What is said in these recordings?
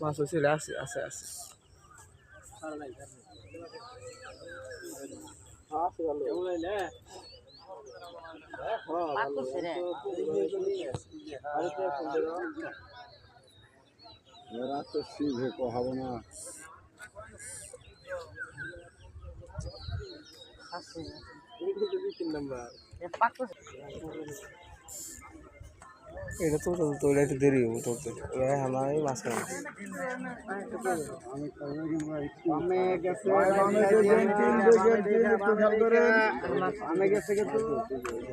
মাছ হয়েছিল আছে আছে আছে এরা তো সিভে কহাবো না তিন নাম্বার এটা তো তো একটু দেরি হবে তো বড় তো এই মাছ গেছে রেডি এই হয়ে গেছে এগারো এ- এগারো দুইটা অনেকক্ষণ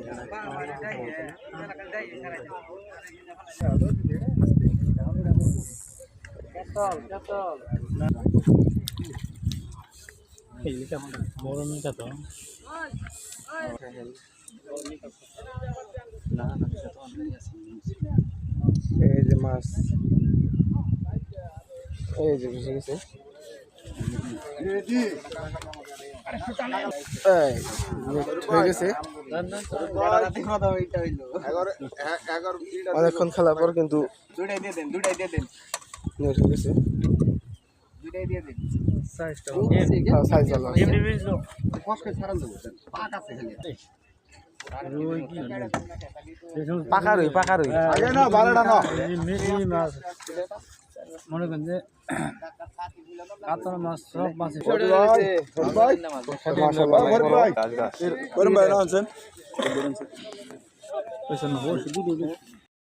খেলার পর কিন্তু দুইটাই দিয়ে দেন দিয়ে দেন নেট হয়ে গেছে। দুইটাই দিয়ে দেন সাইজ ভালো পাক রুই পাকা রই। মাছ। মনে করেন যে কাতর মাছ সব মাছ ভাই মাশাআল্লাহ ভাই। ভাই। করুন ভাই। না আছেন